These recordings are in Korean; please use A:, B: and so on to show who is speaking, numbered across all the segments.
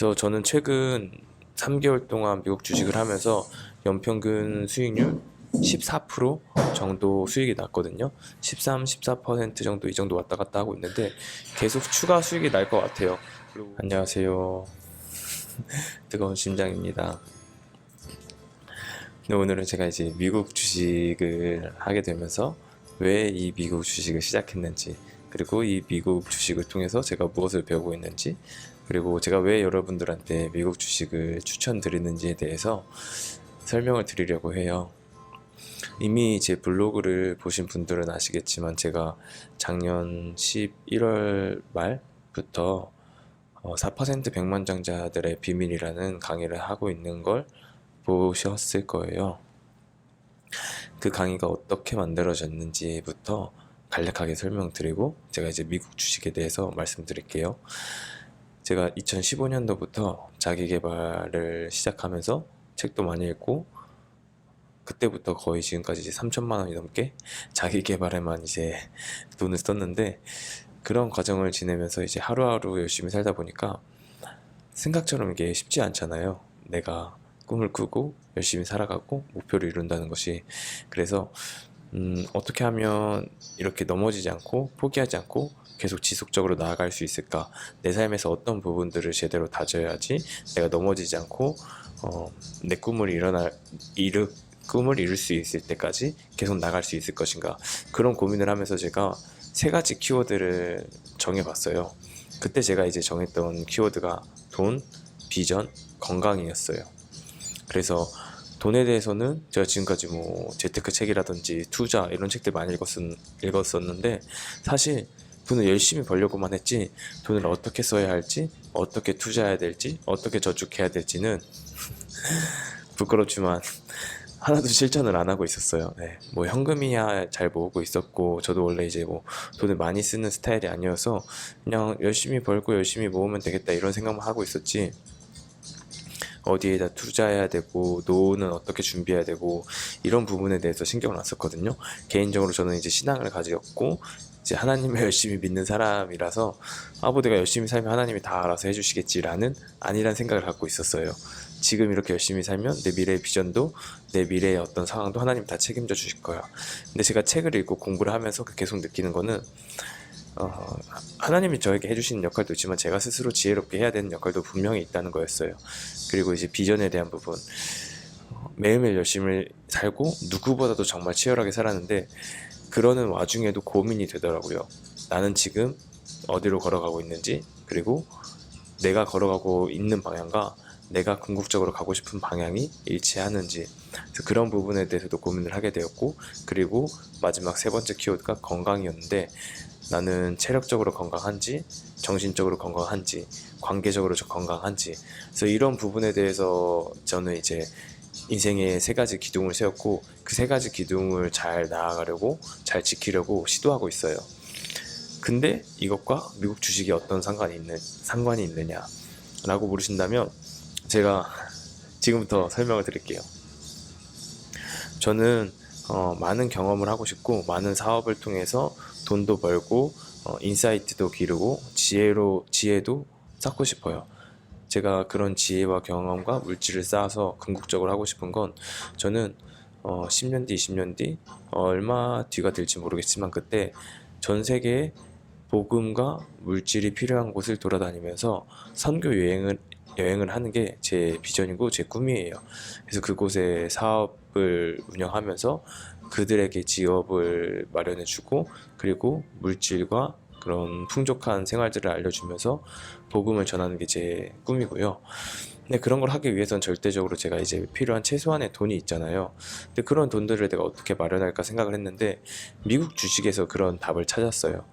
A: 그래서 저는 최근 3개월 동안 미국 주식을 하면서 연평균 수익률 14% 정도 수익이 났거든요. 13, 14% 정도 이 정도 왔다 갔다 하고 있는데 계속 추가 수익이 날 것 같아요. 안녕하세요. 뜨거운 심장입니다. 오늘은 제가 이제 미국 주식을 하게 되면서 왜 이 미국 주식을 시작했는지 그리고 이 미국 주식을 통해서 제가 무엇을 배우고 있는지 그리고 제가 왜 여러분들한테 미국 주식을 추천드리는지에 대해서 설명을 드리려고 해요. 이미 제 블로그를 보신 분들은 아시겠지만 제가 작년 11월 말부터 어, 4% 백만장자들의 비밀이라는 강의를 하고 있는 걸 보셨을 거예요. 그 강의가 어떻게 만들어졌는지부터 간략하게 설명드리고 제가 이제 미국 주식에 대해서 말씀드릴게요. 제가 2015년도부터 자기 개발을 시작하면서 책도 많이 읽고 그때부터 거의 지금까지 이제 3천만 원이 넘게 자기 개발에만 이제 돈을 썼는데 그런 과정을 지내면서 이제 하루하루 열심히 살다 보니까 생각처럼 이게 쉽지 않잖아요. 내가 꿈을 꾸고 열심히 살아가고 목표를 이룬다는 것이 그래서 음, 어떻게 하면 이렇게 넘어지지 않고 포기하지 않고 계속 지속적으로 나아갈 수 있을까? 내 삶에서 어떤 부분들을 제대로 다져야지 내가 넘어지지 않고 어, 내 꿈을 일어날 이루 꿈을 이룰 수 있을 때까지 계속 나갈 수 있을 것인가? 그런 고민을 하면서 제가 세 가지 키워드를 정해봤어요. 그때 제가 이제 정했던 키워드가 돈, 비전, 건강이었어요. 그래서 돈에 대해서는 제가 지금까지 뭐 재테크 책이라든지 투자 이런 책들 많이 읽었었, 읽었었는데 사실 돈을 열심히 벌려고만 했지 돈을 어떻게 써야 할지 어떻게 투자해야 될지 어떻게 저축해야 될지는 부끄럽지만 하나도 실천을 안 하고 있었어요. 네. 뭐 현금이야 잘 모으고 있었고 저도 원래 이제 뭐 돈을 많이 쓰는 스타일이 아니어서 그냥 열심히 벌고 열심히 모으면 되겠다 이런 생각만 하고 있었지 어디에다 투자해야 되고 노후는 어떻게 준비해야 되고 이런 부분에 대해서 신경을 안 썼거든요. 개인적으로 저는 이제 신앙을 가졌고 이제 하나님을 열심히 믿는 사람이라서 아뭐 내가 열심히 살면 하나님이 다 알아서 해주시겠지라는 아니란 생각을 갖고 있었어요. 지금 이렇게 열심히 살면 내 미래의 비전도 내 미래의 어떤 상황도 하나님 다 책임져 주실 거야. 근데 제가 책을 읽고 공부를 하면서 계속 느끼는 거는 어, 하나님이 저에게 해주시는 역할도 있지만 제가 스스로 지혜롭게 해야 되는 역할도 분명히 있다는 거였어요. 그리고 이제 비전에 대한 부분 어, 매일매일 열심히 살고 누구보다도 정말 치열하게 살았는데 그러는 와중에도 고민이 되더라고요. 나는 지금 어디로 걸어가고 있는지 그리고 내가 걸어가고 있는 방향과 내가 궁극적으로 가고 싶은 방향이 일치하는지 그런 부분에 대해서도 고민을 하게 되었고 그리고 마지막 세 번째 키워드가 건강이었는데 나는 체력적으로 건강한지 정신적으로 건강한지 관계적으로 저 건강한지 그래서 이런 부분에 대해서 저는 이제 인생의 세 가지 기둥을 세웠고 그 세 가지 기둥을 잘 나아가려고 잘 지키려고 시도하고 있어요. 근데 이것과 미국 주식이 어떤 상관이 있는 상관이 있느냐라고 물으신다면 제가 지금부터 설명을 드릴게요. 저는 어, 많은 경험을 하고 싶고 많은 사업을 통해서 돈도 벌고 어, 인사이트도 기르고 지혜로 지혜도 쌓고 싶어요. 제가 그런 지혜와 경험과 물질을 쌓아서 궁극적으로 하고 싶은 건 저는 어, 10년 뒤, 20년 뒤 얼마 뒤가 될지 모르겠지만 그때 전 세계에 복음과 물질이 필요한 곳을 돌아다니면서 선교 여행을 여행을 하는 게 제 비전이고 제 꿈이에요. 그래서 그곳에 사업을 운영하면서 그들에게 지업을 마련해주고 그리고 물질과 그런 풍족한 생활들을 알려주면서 복음을 전하는 게 제 꿈이고요. 근데 그런 걸 하기 위해선 절대적으로 제가 이제 필요한 최소한의 돈이 있잖아요. 근데 그런 돈들을 내가 어떻게 마련할까 생각을 했는데 미국 주식에서 그런 답을 찾았어요.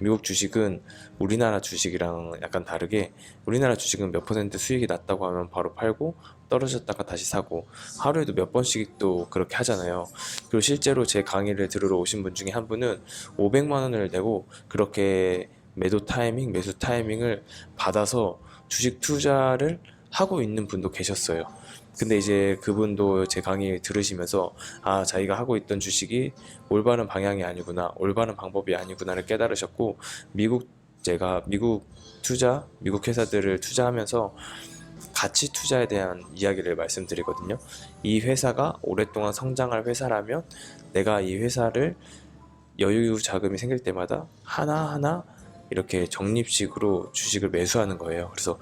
A: 미국 주식은 우리나라 주식이랑 약간 다르게 우리나라 주식은 몇 퍼센트 수익이 났다고 하면 바로 팔고 떨어졌다가 다시 사고 하루에도 몇 번씩 또 그렇게 하잖아요. 그리고 실제로 제 강의를 들으러 오신 분 중에 한 분은 500만 원을 내고 그렇게 매도 타이밍, 매수 타이밍을 받아서 주식 투자를 하고 있는 분도 계셨어요. 근데 이제 그분도 제 강의 들으시면서 아 자기가 하고 있던 주식이 올바른 방향이 아니구나 올바른 방법이 아니구나를 깨달으셨고 미국 제가 미국 투자 미국 회사들을 투자하면서 가치 투자에 대한 이야기를 말씀드리거든요. 이 회사가 오랫동안 성장할 회사라면 내가 이 회사를 여유 자금이 생길 때마다 하나하나 이렇게 적립식으로 주식을 매수하는 거예요. 그래서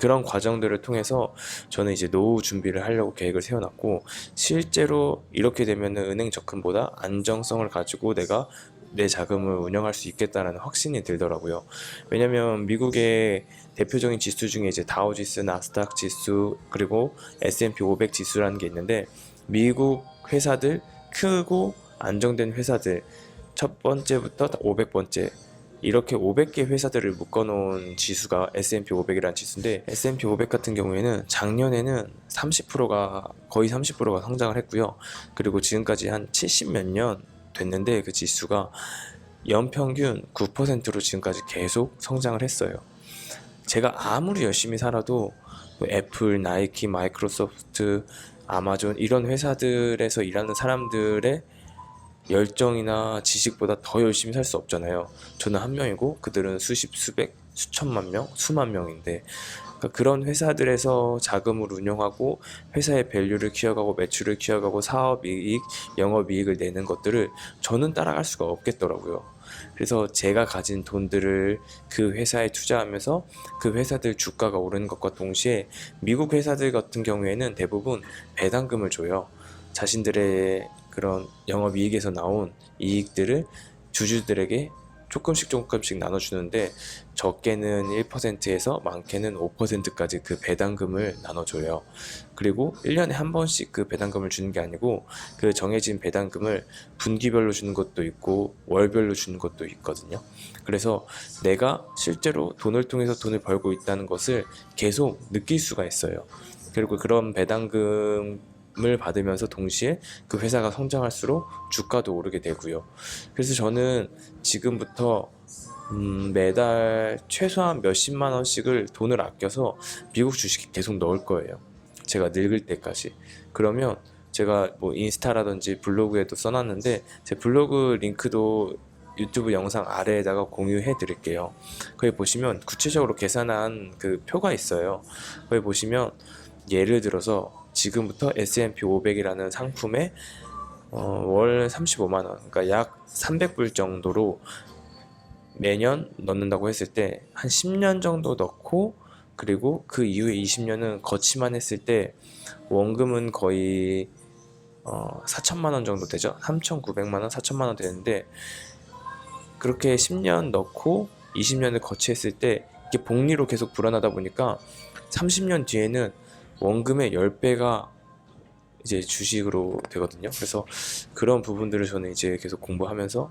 A: 그런 과정들을 통해서 저는 이제 노후 준비를 하려고 계획을 세워놨고 실제로 이렇게 되면은 은행 적금보다 안정성을 가지고 내가 내 자금을 운영할 수 있겠다라는 확신이 들더라고요. 왜냐면 미국의 대표적인 지수 중에 이제 다우지수, 나스닥 지수, 그리고 S&P 500 지수라는 게 있는데 미국 회사들 크고 안정된 회사들 첫 번째부터 500번째 이렇게 500개 회사들을 묶어놓은 지수가 S&P 500이라는 지수인데 S&P 500 같은 경우에는 작년에는 30%가 거의 30%가 성장을 했고요. 그리고 지금까지 한 70 몇 년 됐는데 그 지수가 연평균 9%로 지금까지 계속 성장을 했어요. 제가 아무리 열심히 살아도 뭐 애플, 나이키, 마이크로소프트, 아마존 이런 회사들에서 일하는 사람들의 열정이나 지식보다 더 열심히 살 수 없잖아요. 저는 한 명이고 그들은 수십, 수백, 수천만 명, 수만 명인데 그러니까 그런 회사들에서 자금을 운용하고 회사의 밸류를 키워가고 매출을 키워가고 사업 이익, 영업 이익을 내는 것들을 저는 따라갈 수가 없겠더라고요. 그래서 제가 가진 돈들을 그 회사에 투자하면서 그 회사들 주가가 오르는 것과 동시에 미국 회사들 같은 경우에는 대부분 배당금을 줘요. 자신들의 그런 영업 이익에서 나온 이익들을 주주들에게 조금씩 조금씩 나눠주는데 적게는 1%에서 많게는 5%까지 그 배당금을 나눠줘요. 그리고 1년에 한 번씩 그 배당금을 주는 게 아니고 그 정해진 배당금을 분기별로 주는 것도 있고 월별로 주는 것도 있거든요. 그래서 내가 실제로 돈을 통해서 돈을 벌고 있다는 것을 계속 느낄 수가 있어요. 그리고 그런 배당금 을 받으면서 동시에 그 회사가 성장할수록 주가도 오르게 되고요. 그래서 저는 지금부터 음, 매달 최소한 몇십만 원씩을 돈을 아껴서 미국 주식에 계속 넣을 거예요. 제가 늙을 때까지. 그러면 제가 뭐 인스타라든지 블로그에도 써놨는데 제 블로그 링크도 유튜브 영상 아래에다가 공유해 드릴게요. 거기 보시면 구체적으로 계산한 그 표가 있어요. 거기 보시면 예를 들어서 지금부터 S&P 500이라는 상품에 어, 월 35만 원, 그러니까 약 300불 정도로 매년 넣는다고 했을 때 한 10년 정도 넣고 그리고 그 이후에 20년은 거치만 했을 때 원금은 거의 어, 4천만 원 정도 되죠. 3,900만 원, 4천만 원 되는데 그렇게 10년 넣고 20년을 거치했을 때 이게 복리로 계속 불어나다 보니까 30년 뒤에는 원금의 10배가 이제 주식으로 되거든요. 그래서 그런 부분들을 저는 이제 계속 공부하면서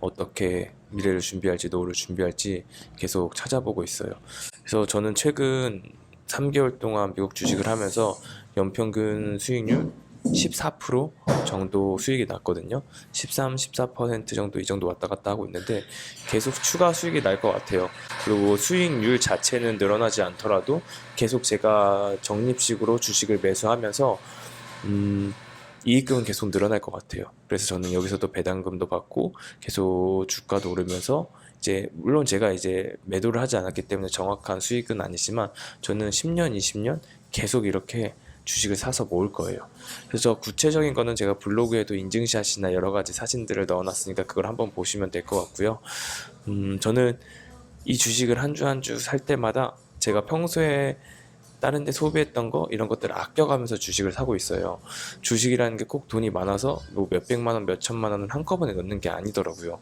A: 어떻게 미래를 준비할지, 노후를 준비할지 계속 찾아보고 있어요. 그래서 저는 최근 3개월 동안 미국 주식을 하면서 연평균 수익률 14% 정도 수익이 났거든요. 13, 14% 정도 이 정도 왔다 갔다 하고 있는데 계속 추가 수익이 날 것 같아요. 그리고 수익률 자체는 늘어나지 않더라도 계속 제가 적립식으로 주식을 매수하면서 음, 이익금은 계속 늘어날 것 같아요. 그래서 저는 여기서도 배당금도 받고 계속 주가도 오르면서 이제 물론 제가 이제 매도를 하지 않았기 때문에 정확한 수익은 아니지만 저는 10년, 20년 계속 이렇게 주식을 사서 모을 거예요. 그래서 구체적인 거는 제가 블로그에도 인증샷이나 여러 가지 사진들을 넣어놨으니까 그걸 한번 보시면 될 것 같고요. 음, 저는 이 주식을 한 주 한 주 살 때마다 제가 평소에 다른 데 소비했던 거 이런 것들을 아껴가면서 주식을 사고 있어요. 주식이라는 게 꼭 돈이 많아서 뭐 몇백만 원, 몇천만 원을 한꺼번에 넣는 게 아니더라고요.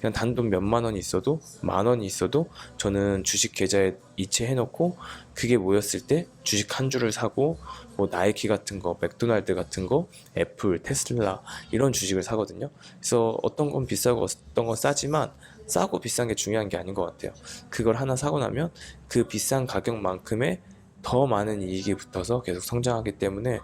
A: 그냥 단돈 몇만 원이 있어도 만 원이 있어도 저는 주식 계좌에 이체해 놓고 그게 모였을 때 주식 한 주를 사고 뭐 나이키 같은 거, 맥도날드 같은 거, 애플, 테슬라 이런 주식을 사거든요. 그래서 어떤 건 비싸고 어떤 건 싸지만 싸고 비싼 게 중요한 게 아닌 것 같아요. 그걸 하나 사고 나면 그 비싼 가격만큼의 더 많은 이익이 붙어서 계속 성장하기 때문에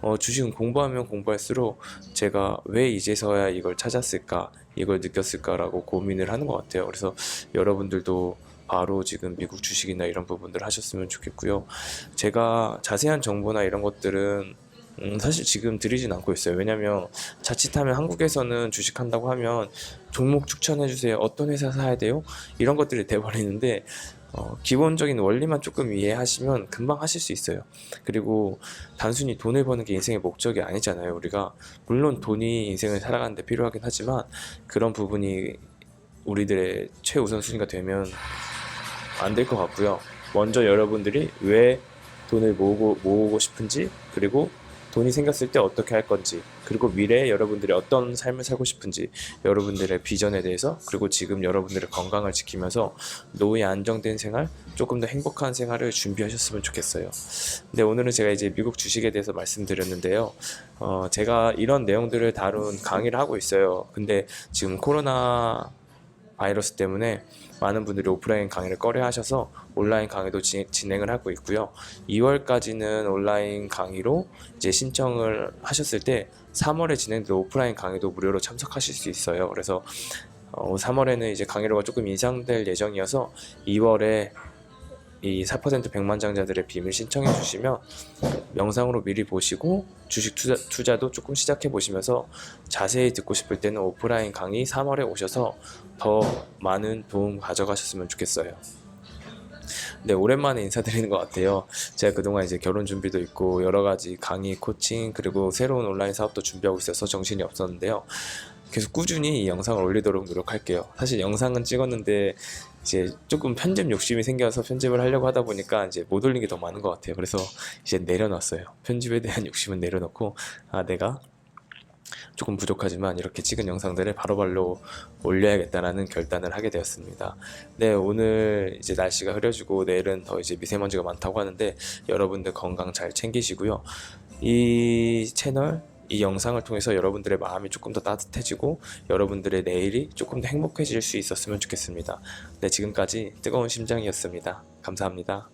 A: 어, 주식은 공부하면 공부할수록 제가 왜 이제서야 이걸 찾았을까 이걸 느꼈을까라고 고민을 하는 것 같아요. 그래서 여러분들도 바로 지금 미국 주식이나 이런 부분들 하셨으면 좋겠고요. 제가 자세한 정보나 이런 것들은 음, 사실 지금 드리진 않고 있어요. 왜냐면 자칫하면 한국에서는 주식한다고 하면 종목 추천해 주세요. 어떤 회사 사야 돼요? 이런 것들이 돼버리는데 어, 기본적인 원리만 조금 이해하시면 금방 하실 수 있어요. 그리고 단순히 돈을 버는 게 인생의 목적이 아니잖아요. 우리가 물론 돈이 인생을 살아가는데 필요하긴 하지만 그런 부분이 우리들의 최우선 순위가 되면 안 될 것 같고요. 먼저 여러분들이 왜 돈을 모으고, 모으고 싶은지, 그리고 돈이 생겼을 때 어떻게 할 건지, 그리고 미래에 여러분들이 어떤 삶을 살고 싶은지, 여러분들의 비전에 대해서, 그리고 지금 여러분들의 건강을 지키면서 노후에 안정된 생활, 조금 더 행복한 생활을 준비하셨으면 좋겠어요. 근데 오늘은 제가 이제 미국 주식에 대해서 말씀드렸는데요. 어, 제가 이런 내용들을 다룬 강의를 하고 있어요. 근데 지금 코로나 바이러스 때문에 많은 분들이 오프라인 강의를 꺼려 하셔서 온라인 강의도 지- 진행을 하고 있고요. 2월까지는 온라인 강의로 이제 신청을 하셨을 때 3월에 진행될 오프라인 강의도 무료로 참석하실 수 있어요. 그래서 어, 3월에는 이제 강의료가 조금 인상될 예정이어서 2월에 이4% 백만장자들의 비밀 신청해 주시면 영상으로 미리 보시고 주식 투자, 투자 도 조금 시작해 보시면서 자세히 듣고 싶을 때는 오프라인 강의 3월에 오셔서 더 많은 도움 가져가셨으면 좋겠어요. 네, 오랜만에 인사드리는 것 같아요. 제가 그동안 이제 결혼 준비도 있고 여러 가지 강의, 코칭, 그리고 새로운 온라인 사업도 준비하고 있어서 정신이 없었는데요. 계속 꾸준히 이 영상을 올리도록 노력할게요. 사실 영상은 찍었는데 이제 조금 편집 욕심이 생겨서 편집을 하려고 하다 보니까 이제 못 올린 게 더 많은 것 같아요. 그래서 이제 내려놨어요. 편집에 대한 욕심은 내려놓고 아 내가 조금 부족하지만 이렇게 찍은 영상들을 바로바로 올려야겠다라는 결단을 하게 되었습니다. 네, 오늘 이제 날씨가 흐려지고 내일은 더 이제 미세먼지가 많다고 하는데 여러분들 건강 잘 챙기시고요. 이 채널 이 영상을 통해서 여러분들의 마음이 조금 더 따뜻해지고 여러분들의 내일이 조금 더 행복해질 수 있었으면 좋겠습니다. 네, 지금까지 뜨거운 심장이었습니다. 감사합니다.